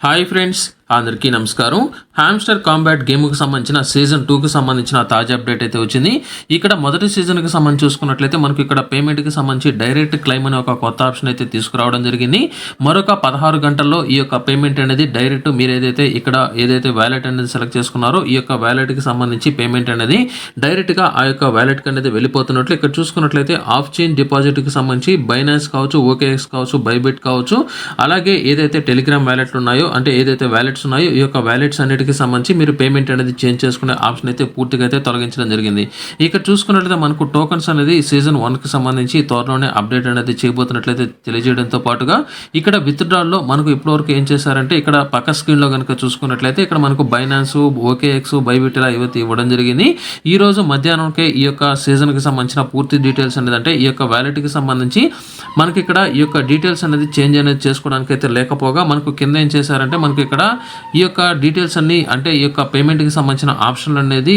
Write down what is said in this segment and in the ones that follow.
Hi friends అందరికీ నమస్కారం. Hamster combat గేమ్కి సంబంధించిన సీజన్ టూకి సంబంధించిన తాజా అప్డేట్ అయితే వచ్చింది. ఇక్కడ మొదటి సీజన్కి సంబంధించి చూసుకున్నట్లయితే మనకు ఇక్కడ పేమెంట్కి సంబంధించి డైరెక్ట్ క్లైమ్ అనే ఒక కొత్త ఆప్షన్ అయితే తీసుకురావడం జరిగింది. మరొక పదహారు గంటల్లో ఈ యొక్క పేమెంట్ అనేది డైరెక్ట్ మీరు ఏదైతే ఇక్కడ ఏదైతే వ్యాలెట్ అనేది సెలెక్ట్ చేసుకున్నారో ఈ యొక్క వ్యాలెట్కి సంబంధించి పేమెంట్ అనేది డైరెక్ట్గా ఆ యొక్క వ్యాలెట్కి అనేది వెళ్ళిపోతున్నట్లు ఇక్కడ చూసుకున్నట్లయితే ఆఫ్ చైన్ డిపాజిట్కి సంబంధించి బైనాన్స్ కావచ్చు ఓకేఎక్స్ కావచ్చు బైబిట్ కావచ్చు అలాగే ఏదైతే టెలిగ్రామ్ వ్యాలెట్లు ఉన్నాయో అంటే ఏదైతే వ్యాలెట్ వ్యాలెట్స్ ఉన్నాయో. ఈ యొక్క వ్యాలెట్స్ అన్నిటికి సంబంధించి మీరు పేమెంట్ అనేది చేంజ్ చేసుకునే ఆప్షన్ అయితే పూర్తిగా అయితే తొలగించడం జరిగింది. ఇక్కడ చూసుకున్నట్లయితే మనకు టోకన్స్ అనేది సీజన్ వన్కి సంబంధించి త్వరలోనే అప్డేట్ అనేది చేయబోతున్నట్లయితే తెలియజేయడంతో పాటుగా ఇక్కడ విత్డ్రాల్లో మనకు ఇప్పటివరకు ఏం చేశారంటే ఇక్కడ పక్క స్క్రీన్లో కనుక చూసుకున్నట్లయితే ఇక్కడ మనకు బైనాన్స్ ఓకేఎక్స్ బైబిట్ ఇలా ఇవైతే ఇవ్వడం జరిగింది. ఈ రోజు మధ్యాహ్నంకే ఈ యొక్క సీజన్కి సంబంధించిన పూర్తి డీటెయిల్స్ అనేది అంటే ఈ యొక్క వ్యాలెట్కి సంబంధించి మనకి ఇక్కడ ఈ యొక్క డీటెయిల్స్ అనేది చేంజ్ అనేది చేసుకోవడానికి అయితే లేకపోగా మనకు కింద ఏం చేశారంటే మనకి ఇక్కడ ఈ యొక్క డీటెయిల్స్ అన్ని అంటే ఈ యొక్క పేమెంట్కి సంబంధించిన ఆప్షన్లు అనేది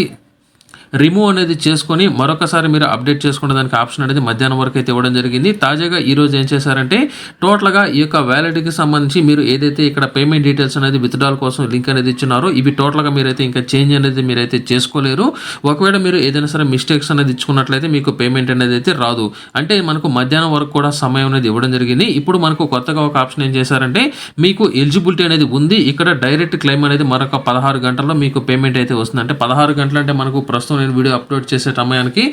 రిమూవ్ అనేది చేసుకొని మరొకసారి మీరు అప్డేట్ చేసుకునే దానికి ఆప్షన్ అనేది మధ్యాహ్నం వరకు అయితే ఇవ్వడం జరిగింది. తాజాగా ఈరోజు ఏం చేశారంటే టోటల్గా ఈ యొక్క వ్యాలిడ్కి సంబంధించి మీరు ఏదైతే ఇక్కడ పేమెంట్ డీటెయిల్స్ అనేది విత్డ్రాల్ కోసం లింక్ అనేది ఇచ్చినారో ఇవి టోటల్గా మీరైతే ఇంకా చేంజ్ అనేది మీరైతే చేసుకోలేరు. ఒకవేళ మీరు ఏదైనా సరే మిస్టేక్స్ అనేది ఇచ్చుకున్నట్లయితే మీకు పేమెంట్ అనేది అయితే రాదు. అంటే మనకు మధ్యాహ్నం వరకు కూడా సమయం అనేది ఇవ్వడం జరిగింది. ఇప్పుడు మనకు కొత్తగా ఒక ఆప్షన్ ఏం చేశారంటే మీకు ఎలిజిబిలిటీ అనేది ఉంది. ఇక్కడ డైరెక్ట్ క్లెయిమ్ అనేది మరొక పదహారు గంటల్లో మీకు పేమెంట్ అయితే వస్తుంది. అంటే పదహారు గంటలు అంటే మనకు ప్రస్తుతం నేను వీడియో అప్లోడ్ చేసే సమయానికి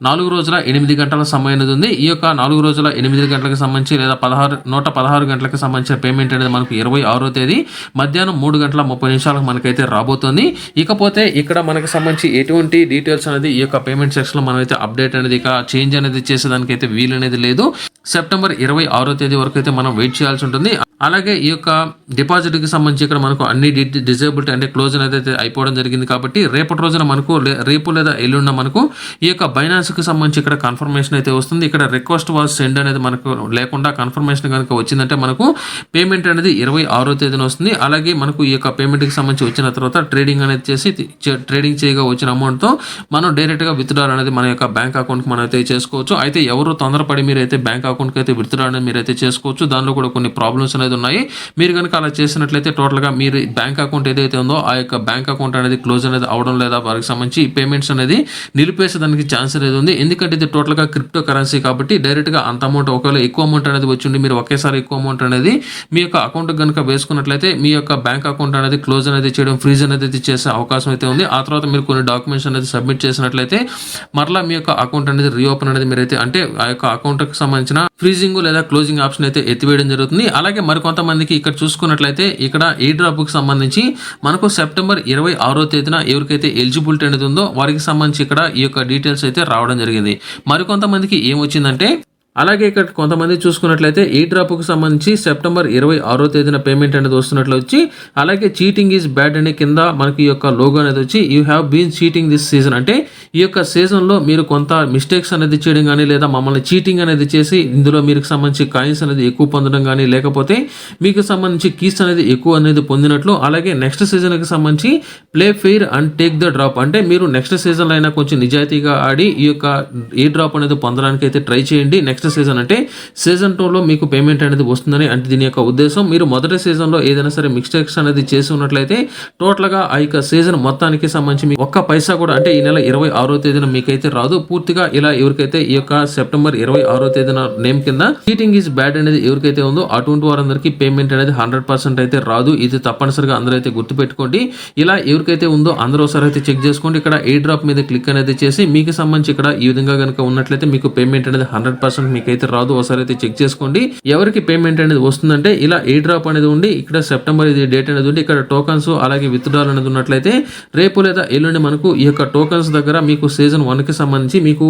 నాలుగు రోజుల ఎనిమిది గంటల సమయం అనేది ఉంది. ఈ యొక్క నాలుగు రోజుల ఎనిమిది గంటలకు సంబంధించి లేదా పదహారు నూట పదహారు గంటలకు సంబంధించిన పేమెంట్ అనేది మనకు ఇరవై ఆరో తేదీ. మధ్యాహ్నం మూడు గంటల ముప్పై నిమిషాలకు మనకైతే రాబోతుంది. ఇకపోతే ఇక్కడ మనకు సంబంధించి ఎటువంటి డీటెయిల్స్ అనేది ఈ యొక్క పేమెంట్ సెక్షన్లో మనమైతే అప్డేట్ అనేది ఇక చేంజ్ అనేది చేసేదానికి అయితే వీలు అనేది లేదు. సెప్టెంబర్ ఇరవై ఆరో తేదీ వరకు అయితే మనం వెయిట్ చేయాల్సి ఉంటుంది. అలాగే ఈ యొక్క డిపాజిట్కి సంబంధించి ఇక్కడ మనకు అన్ని డిజేబిలిటీ అంటే క్లోజ్ అనేది అయితే అయిపోవడం జరిగింది కాబట్టి రేపటి రోజున మనకు లే- రేపు లేదా ఎల్లుండ మనకు ఈ యొక్క బైనాన్స్కి సంబంధించి ఇక్కడ కన్ఫర్మేషన్ అయితే వస్తుంది. ఇక్కడ రిక్వెస్ట్ వాజ్ సెండ్ అనేది మనకు లేకుండా కన్ఫర్మేషన్ కనుక వచ్చిందంటే మనకు పేమెంట్ అనేది ఇరవై ఆరో తేదీన వస్తుంది. అలాగే మనకు ఈ యొక్క పేమెంట్కి సంబంధించి వచ్చిన తర్వాత ట్రేడింగ్ అనేది చేసి ట్రేడింగ్ చేయగా వచ్చిన అమౌంట్తో మనం డైరెక్ట్గా విత్డ్రా అనేది మన యొక్క బ్యాంక్ అకౌంట్కి మనం అయితే చేసుకోవచ్చు. అయితే ఎవరు తొందరపడి మీరైతే బ్యాంక్ అకౌంట్కి అయితే విత్డ్రా అనేది మీరైతే చేసుకోవచ్చు. దానిలో కూడా కొన్ని ప్రాబ్లమ్స్ అనేది ఉన్నాయి. మీరు కనుక అలా చేసినట్లయితే టోటల్గా మీరు బ్యాంక్ అకౌంట్ ఏదైతే ఉందో ఆ యొక్క బ్యాంక్ అకౌంట్ అనేది క్లోజ్ అనేది అవడం లేదా వారికి సంబంధించి పేమెంట్స్ అనేది నిలిపేసేదానికి ఛాన్స్ అనేది ఉంది. ఎందుకంటే ఇది టోటల్గా క్రిప్టో కరెన్సీ కాబట్టి డైరెక్ట్గా అంత అమౌంట్ ఒకవేళ ఎక్కువ అమౌంట్ అనేది వచ్చిండి మీరు ఒకేసారి ఎక్కువ అమౌంట్ అనేది మీ యొక్క అకౌంట్ కనుక వేసుకున్నట్లయితే మీ యొక్క బ్యాంక్ అకౌంట్ అనేది క్లోజ్ అనేది చేయడం ఫ్రీజ్ అనేది చేసే అవకాశం అయితే ఉంది. ఆ తర్వాత మీరు కొన్ని డాక్యుమెంట్స్ అనేది సబ్మిట్ చేసినట్లయితే మరలా మీ యొక్క అకౌంట్ అనేది రీఓపెన్ అనేది మీరైతే అంటే ఆ యొక్క అకౌంట్కి సంబంధించిన ఫ్రీజింగ్ లేదా క్లోజింగ్ ఆప్షన్ అయితే ఎత్తివేయడం జరుగుతుంది. అలాగే మరికొంతమందికి ఇక్కడ చూసుకున్నట్లయితే ఇక్కడ ఈ డ్రాప్కి సంబంధించి మనకు సెప్టెంబర్ ఇరవై ఆరో తేదీన ఎవరికైతే ఎలిజిబిలిటీ అనేది ఉందో వారికి సంబంధించి ఇక్కడ ఈ యొక్క డీటెయిల్స్ అయితే రావడం జరిగింది. మరికొంతమందికి ఏమొచ్చిందంటే అలాగే ఇక్కడ కొంతమంది చూసుకున్నట్లయితే ఈ డ్రాప్కు సంబంధించి సెప్టెంబర్ ఇరవై ఆరో తేదీన పేమెంట్ అనేది వస్తున్నట్లు వచ్చి అలాగే చీటింగ్ ఈజ్ బ్యాడ్ అనే కింద మనకి ఈ యొక్క లోగో అనేది వచ్చి you have been cheating this season అంటే ఈ యొక్క సీజన్లో మీరు కొంత మిస్టేక్స్ అనేది చేయడం కానీ లేదా మమ్మల్ని చీటింగ్ అనేది చేసి ఇందులో మీకు సంబంధించి కాయిన్స్ అనేది ఎక్కువ పొందడం కానీ లేకపోతే మీకు సంబంధించి కీస్ అనేది ఎక్కువ అనేది పొందినట్లు అలాగే నెక్స్ట్ సీజన్కి సంబంధించి play fair and take the drop అంటే మీరు నెక్స్ట్ సీజన్లో అయినా కొంచెం నిజాయితీగా ఆడి ఈ యొక్క ఈ డ్రాప్ అనేది పొందడానికి అయితే ట్రై చేయండి. నెక్స్ట్ సీజన్ అంటే సీజన్ టూలో మీకు పేమెంట్ అనేది వస్తుందని అంటే దీని యొక్క ఉద్దేశం మీరు మొదటి సీజన్లో ఏదైనా సరే మిస్టేక్స్ అనేది చేసి ఉన్నట్లయితే టోటల్గా ఆ యొక్క సీజన్ మొత్తానికి సంబంధించి మీ ఒక్క పైసా కూడా అంటే ఈ నెల ఇరవై ఆరో తేదీన మీకైతే రాదు. పూర్తిగా ఇలా ఎవరికైతే ఈ యొక్క సెప్టెంబర్ ఇరవై ఆరో తేదీన నేమ్ కింద చీటింగ్ ఈజ్ బ్యాడ్ అనేది ఎవరికైతే ఉందో అటువంటి వారందరికీ పేమెంట్ అనేది హండ్రెడ్ పర్సెంట్ అయితే రాదు. ఇది తప్పనిసరిగా అందరూ అయితే గుర్తుపెట్టుకోండి. ఇలా ఎవరికైతే ఉందో అందరూ ఒకసారి అయితే చెక్ చేసుకోండి. ఇక్కడ ఏ డ్రాప్ మీద క్లిక్ అనేది చేసి మీకు సంబంధించి ఇక్కడ ఈ విధంగా కనుక ఉన్నట్లయితే మీకు పేమెంట్ అనేది హండ్రెడ్ పర్సెంట్ మీకైతే రాదు ఒకసారి అయితే చెక్ చేసుకోండి. ఎవరికి పేమెంట్ అనేది వస్తుందంటే ఇలా ఏ డ్రాప్ అనేది ఉండి ఇక్కడ సెప్టెంబర్ ఇది డేట్ అనేది ఉండి ఇక్కడ టోకన్స్ అలాగే విత్డ్రాల్ అనేది ఉన్నట్లయితే రేపు లేదా ఎల్లుండి మనకు ఈ యొక్క టోకన్స్ దగ్గర మీకు సీజన్ వన్కి సంబంధించి మీకు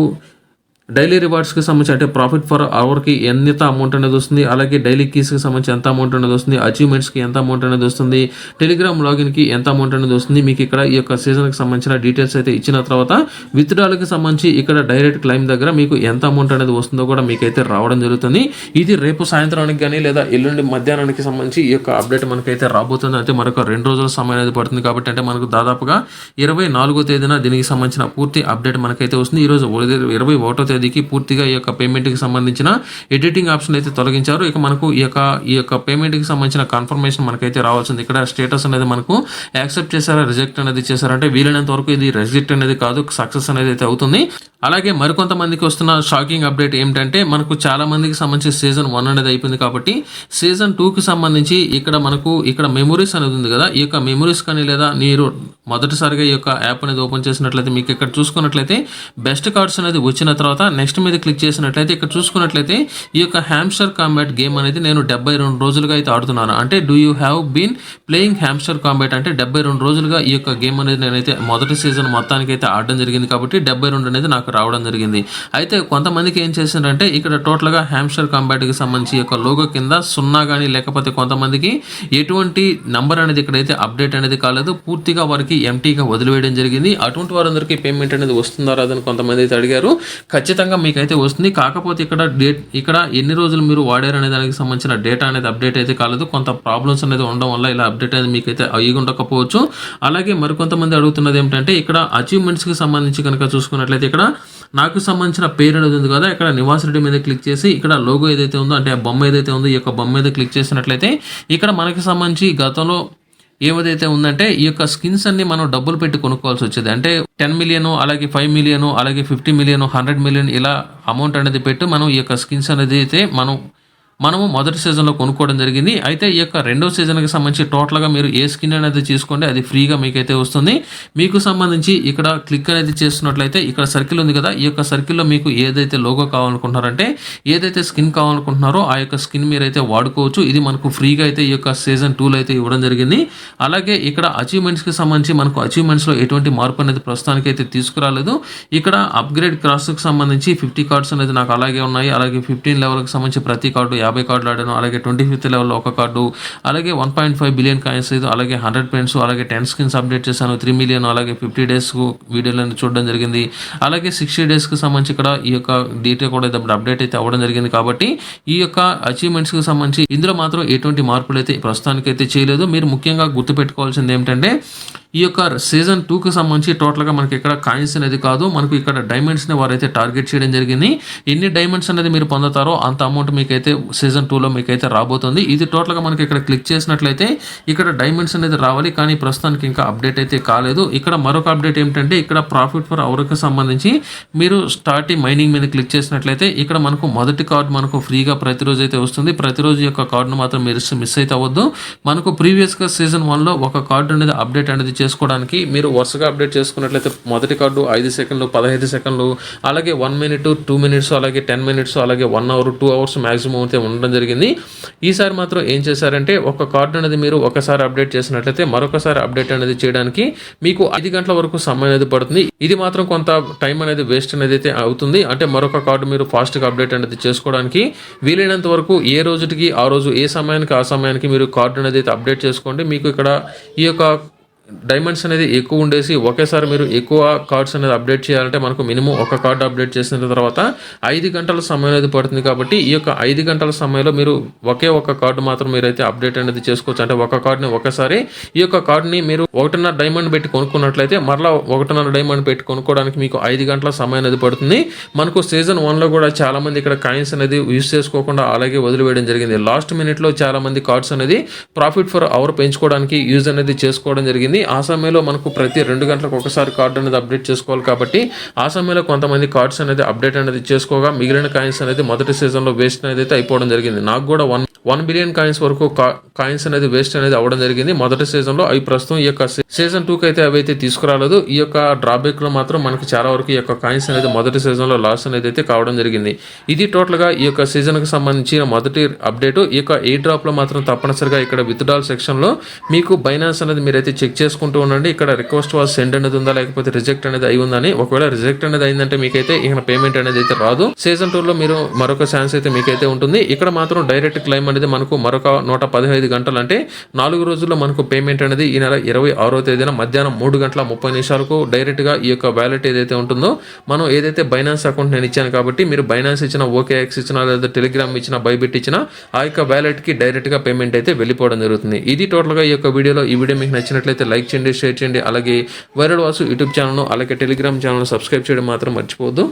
డైలీ రివార్డ్స్కి సంబంధించి అంటే ప్రాఫిట్ ఫర్ అవర్కి ఎంత అమౌంట్ అనేది వస్తుంది అలాగే డైలీ కీస్కి సంబంధించి ఎంత అమౌంట్ అనేది వస్తుంది అచీవ్మెంట్స్కి ఎంత అమౌంట్ అనేది వస్తుంది టెలిగ్రామ్ లాగిన్కి ఎంత అమౌంట్ అనేది వస్తుంది మీకు ఇక్కడ ఈ యొక్క సీజన్కి సంబంధించిన డీటెయిల్స్ అయితే ఇచ్చిన తర్వాత విత్డ్రాల్కి సంబంధించి ఇక్కడ డైరెక్ట్ క్లైమ్ దగ్గర మీకు ఎంత అమౌంట్ అనేది వస్తుందో కూడా మీకైతే రావడం జరుగుతుంది. ఇది రేపు సాయంత్రానికి కానీ లేదా ఎల్లుండి మధ్యాహ్నానికి సంబంధించి ఈ యొక్క అప్డేట్ మనకైతే రాబోతుంది. అంటే మరొక రెండు రోజుల సమయం అనేది పడుతుంది కాబట్టి అంటే మనకు దాదాపుగా ఇరవై నాలుగో తేదీన దీనికి సంబంధించిన పూర్తి అప్డేట్ మనకైతే వస్తుంది. ఈ రోజు ఇరవై ఒకటో తేదీ తేదీకి పూర్తిగా ఈ యొక్క పేమెంట్కి సంబంధించిన ఎడిటింగ్ ఆప్షన్ అయితే తొలగించారు. ఇక మనకు ఈ యొక్క ఈ యొక్క పేమెంట్కి సంబంధించిన కన్ఫర్మేషన్ మనకైతే రావాల్సింది. ఇక్కడ స్టేటస్ అనేది మనకు యాక్సెప్ట్ చేశారా రిజెక్ట్ అనేది చేశారంటే వీలైనంత వరకు ఇది రిజెక్ట్ అనేది కాదు సక్సెస్ అనేది అయితే అవుతుంది. అలాగే మరికొంతమందికి వస్తున్న షాకింగ్ అప్డేట్ ఏమిటంటే మనకు చాలా మందికి సంబంధించి సీజన్ వన్ అనేది అయిపోయింది కాబట్టి సీజన్ టూకి సంబంధించి ఇక్కడ మనకు ఇక్కడ మెమొరీస్ అనేది ఉంది కదా ఈ యొక్క మెమొరీస్ కానీ లేదా మీరు మొదటిసారిగా ఈ యొక్క యాప్ అనేది ఓపెన్ చేసినట్లయితే మీకు ఇక్కడ చూసుకున్నట్లయితే బెస్ట్ కార్డ్స్ అనేది వచ్చిన తర్వాత నెక్స్ట్ మీద క్లిక్ చేసినట్లయితే ఇక్కడ చూసుకున్నట్లయితే ఈ యొక్క హ్యామ్స్టర్ కాంబాట్ గేమ్ అనేది నేను డెబ్బై రెండు రోజులుగా అయితే ఆడుతున్నాను. అంటే do you have been playing Hamster Kombat అంటే డెబ్బై రెండు రోజులుగా ఈ యొక్క గేమ్ అనేది నేనైతే మొదటి సీజన్ మొత్తానికి అయితే ఆడడం జరిగింది కాబట్టి డెబ్బై రెండు అనేది నాకు రావడం జరిగింది. అయితే కొంతమందికి ఏం చేసిందంటే ఇక్కడ టోటల్గా హ్యామ్స్టర్ కాంబాట్కి సంబంధించి యొక్క లోగో కింద సున్నా కానీ లేకపోతే కొంతమందికి ఎటువంటి నంబర్ అనేది ఇక్కడైతే అప్డేట్ అనేది కాలేదు. పూర్తిగా వారికి ఎంటీగా వదిలివేయడం జరిగింది. అటువంటి వారందరికీ పేమెంట్ అనేది వస్తుందా రాదని కొంతమంది అయితే అడిగారు. ఖచ్చితంగా మీకైతే వస్తుంది. కాకపోతే ఇక్కడ డేట్ ఇక్కడ ఎన్ని రోజులు మీరు వాడారు అనే దానికి సంబంధించిన డేటా అనేది అప్డేట్ అయితే కాలేదు. కొంత ప్రాబ్లమ్స్ అనేది ఉండడం వల్ల ఇలా అప్డేట్ అనేది మీకైతే అయ్యి ఉండకపోవచ్చు. అలాగే మరికొంతమంది అడుగుతున్నది ఏమిటంటే ఇక్కడ అచీవ్మెంట్స్కి సంబంధించి కనుక చూసుకున్నట్లయితే ఇక్కడ నాకు సంబంధించిన పేరు అనేది ఉంది కదా ఇక్కడ నివాస్ రెడ్డి మీద క్లిక్ చేసి ఇక్కడ లోగో ఏదైతే ఉందో అంటే ఆ బొమ్మ ఏదైతే ఉందో ఈ యొక్క బొమ్మ మీద క్లిక్ చేసినట్లయితే ఇక్కడ మనకి సంబంధించి గతంలో ఏదైతే ఉందంటే ఈ యొక్క స్కిన్స్ అన్ని మనం డబ్బులు పెట్టి కొనుక్కోవాల్సి వచ్చేది. అంటే టెన్ మిలియన్ అలాగే ఫైవ్ మిలియన్ అలాగే ఫిఫ్టీ మిలియన్ హండ్రెడ్ మిలియన్ ఇలా అమౌంట్ అనేది పెట్టి మనం ఈ యొక్క స్కిన్స్ అనేది అయితే మనం మనము మొదటి సీజన్లో కొనుక్కోవడం జరిగింది. అయితే ఈ యొక్క రెండో సీజన్కి సంబంధించి టోటల్గా మీరు ఏ స్కిన్ అనేది తీసుకోండి అది ఫ్రీగా మీకైతే వస్తుంది. మీకు సంబంధించి ఇక్కడ క్లిక్ అనేది చేస్తున్నట్లయితే ఇక్కడ సర్కిల్ ఉంది కదా ఈ యొక్క సర్కిల్లో మీకు ఏదైతే లోగో కావాలనుకుంటున్నారంటే ఏదైతే స్కిన్ కావాలనుకుంటున్నారో ఆ యొక్క స్కిన్ మీరైతే వాడుకోవచ్చు. ఇది మనకు ఫ్రీగా అయితే ఈ యొక్క సీజన్ టూలో అయితే ఇవ్వడం జరిగింది. అలాగే ఇక్కడ అచీవ్మెంట్స్కి సంబంధించి మనకు అచీవ్మెంట్స్లో ఎటువంటి మార్పు అనేది ప్రస్తుతానికి అయితే తీసుకురాలేదు. ఇక్కడ అప్గ్రేడ్ క్రాస్కి సంబంధించి ఫిఫ్టీ కార్డ్స్ అనేది నాకు అలాగే ఉన్నాయి. అలాగే ఫిఫ్టీన్ లెవెల్కి సంబంధించి ప్రతి కార్డు యాభై కార్డులు ఆడాను అలాగే ట్వంటీ ఫిఫ్త్ లెవెల్లో ఒక కార్డు అలాగే one point five billion coins అలాగే హండ్రెడ్ పెన్స్ అలాగే టెన్ స్కిన్స్ అప్డేట్ చేశాను త్రీ మిలియన్ అలాగే ఫిఫ్టీ డేస్ వీడియోలను చూడడం జరిగింది. అలాగే సిక్స్టీ డేస్కి సంబంధించి ఇక్కడ ఈ యొక్క డీటెయిల్ కూడా అయితే అప్డేట్ అయితే అవ్వడం జరిగింది కాబట్టి ఈ యొక్క అచీవ్మెంట్స్కి సంబంధించి ఇందులో మాత్రం ఎటువంటి మార్పులు అయితే ప్రస్తుతానికి అయితే చేయలేదు. మీరు ముఖ్యంగా గుర్తుపెట్టుకోవాల్సింది ఏమిటంటే ఈ యొక్క సీజన్ టూకి సంబంధించి టోటల్గా మనకి ఇక్కడ కాయిన్స్ అనేది కాదు. మనకు ఇక్కడ డైమండ్స్ని వారైతే టార్గెట్ చేయడం జరిగింది. ఎన్ని డైమండ్స్ అనేది మీరు పొందుతారో అంత అమౌంట్ మీకైతే సీజన్ టూలో మీకైతే రాబోతుంది. ఇది టోటల్గా మనకి ఇక్కడ క్లిక్ చేసినట్లయితే ఇక్కడ డైమండ్స్ అనేది రావాలి. కానీ ప్రస్తుతానికి ఇంకా అప్డేట్ అయితే కాలేదు. ఇక్కడ మరొక అప్డేట్ ఏమిటంటే ఇక్కడ ప్రాఫిట్ ఫర్ అవర్కి సంబంధించి మీరు స్టార్టింగ్ మైనింగ్ మీద క్లిక్ చేసినట్లయితే ఇక్కడ మనకు మొదటి కార్డు మనకు ఫ్రీగా ప్రతిరోజు అయితే వస్తుంది. ప్రతిరోజు యొక్క కార్డును మాత్రం మీరు మిస్ అయితే అవ్వద్దు. మనకు ప్రీవియస్గా సీజన్ వన్లో ఒక కార్డు అనేది అప్డేట్ అనేది చేసుకోవడానికి మీరు వరుసగా అప్డేట్ చేసుకున్నట్లయితే మొదటి కార్డు ఐదు సెకండ్లు పదహైదు సెకండ్లు అలాగే వన్ మినిట్ టూ మినిట్స్ అలాగే టెన్ మినిట్స్ అలాగే one hour two hours maximum అయితే ఉండడం జరిగింది. ఈసారి మాత్రం ఏం చేశారంటే ఒక కార్డు అనేది మీరు ఒకసారి అప్డేట్ చేసినట్లయితే మరొకసారి అప్డేట్ అనేది చేయడానికి మీకు ఐదు గంటల వరకు సమయం అనేది పడుతుంది. ఇది మాత్రం కొంత టైం అనేది వేస్ట్ అనేది అయితే అవుతుంది. అంటే మరొక కార్డు మీరు ఫాస్ట్గా అప్డేట్ అనేది చేసుకోవడానికి వీలైనంత వరకు ఏ రోజుకి ఆ రోజు ఏ సమయానికి ఆ సమయానికి మీరు కార్డు అనేది అయితే అప్డేట్ చేసుకోండి. మీకు ఇక్కడ ఈ యొక్క డైమండ్స్ అనేది ఎక్కువ ఉండేసి ఒకేసారి మీరు ఎక్కువ కార్డ్స్ అనేది అప్డేట్ చేయాలంటే మనకు మినిమం ఒక కార్డు అప్డేట్ చేసిన తర్వాత ఐదు గంటల సమయం అనేది పడుతుంది కాబట్టి ఈ యొక్క ఐదు గంటల సమయంలో మీరు ఒకే ఒక కార్డు మాత్రం మీరైతే అప్డేట్ అనేది చేసుకోవచ్చు. అంటే ఒక కార్డుని ఒకసారి ఈ యొక్క కార్డుని మీరు ఒకటిన్నర డైమండ్ పెట్టి కొనుక్కున్నట్లయితే మరలా ఒకటిన్నర డైమండ్ పెట్టి కొనుక్కోవడానికి మీకు ఐదు గంటల సమయం అనేది పడుతుంది. మనకు సీజన్ వన్లో కూడా చాలా మంది ఇక్కడ కాయిన్స్ అనేది యూస్ చేసుకోకుండా అలాగే వదిలివేయడం జరిగింది. లాస్ట్ మినిట్లో చాలా మంది కార్డ్స్ అనేది ప్రాఫిట్ ఫర్ అవర్ పెంచుకోవడానికి యూజ్ అనేది చేసుకోవడం జరిగింది. ఆ సమయంలో మనకు ప్రతి రెండు గంటలకు ఒకసారి కార్డు అనేది అప్డేట్ చేసుకోవాలి కాబట్టి ఆ సమయంలో కొంతమంది కార్డ్స్ అనేది అప్డేట్ అనేది చేసుకోగా మిగిలిన కాయిన్స్ అనేది మొదటి సీజన్లో వేస్ట్ అనేది అయితే అయిపోవడం జరిగింది. నాకు కూడా వన్ వన్ బిలియన్ కాయిన్స్ వరకు కాయిన్స్ అనేది వేస్ట్ అనేది అవ్వడం జరిగింది. మొదటి సీజన్లో అవి ప్రస్తుతం ఈ యొక్క సీజన్ టూకి అయితే అవి అయితే తీసుకురాలేదు. ఈ యొక్క డ్రాబ్యాక్లో మాత్రం మనకి చాలా వరకు ఈ యొక్క కాయిన్స్ అనేది మొదటి సీజన్లో లాస్ అనేది అయితే కావడం జరిగింది. ఇది టోటల్గా ఈ యొక్క సీజన్కి సంబంధించిన మొదటి అప్డేట్. ఈ యొక్క ఏ డ్రాప్లో మాత్రం తప్పనిసరిగా ఇక్కడ విత్డ్రాల్ సెక్షన్లో మీకు బైనాన్స్ అనేది మీరైతే చెక్ చేసుకుంటూ ఉండండి. ఇక్కడ రిక్వెస్ట్ వాజ్ సెండ్ అనేది ఉందా లేకపోతే రిజెక్ట్ అనేది అయి ఉందని ఒకవేళ రిజెక్ట్ అనేది అయిందంటే మీకైతే ఇక్కడ పేమెంట్ అనేది అయితే రాదు. సీజన్ టూ లో మీరు మరొక ఛాన్స్ అయితే మీకైతే ఉంటుంది. ఇక్కడ మాత్రం డైరెక్ట్ క్లైమ్ అనేది మనకు మరొక నూట పదిహేను గంటలు అంటే నాలుగు రోజుల్లో మనకు పేమెంట్ అనేది ఈ నెల ఇరవై ఆరో తేదీన మధ్యాహ్నం మూడు గంటల ముప్పై నిమిషాలకు డైరెక్ట్గా ఈ యొక్క వ్యాలెట్ ఏదైతే ఉంటుందో మనం ఏదైతే బైనాన్స్ అకౌంట్ నేను ఇచ్చాను కాబట్టి మీరు బైనాన్స్ ఇచ్చిన ఓకే ఎక్స్ ఇచ్చిన లేదా టెలిగ్రామ్ ఇచ్చిన బైబిట్ ఇచ్చిన ఆ యొక్క వ్యాలెట్కి డైరెక్ట్గా పేమెంట్ అయితే వెళ్ళిపోవడం జరుగుతుంది. ఇది టోటల్గా ఈ యొక్క వీడియోలో ఈ వీడియో మీకు నచ్చినట్లయితే లైక్ చేయండి షేర్ చేయండి. అలాగే వైరల్ వాసు యూట్యూబ్ ఛానల్ అలాగే టెలిగ్రామ్ ఛానల్ సబ్స్క్రైబ్ చేయడం మాత్రం మర్చిపోవద్దు.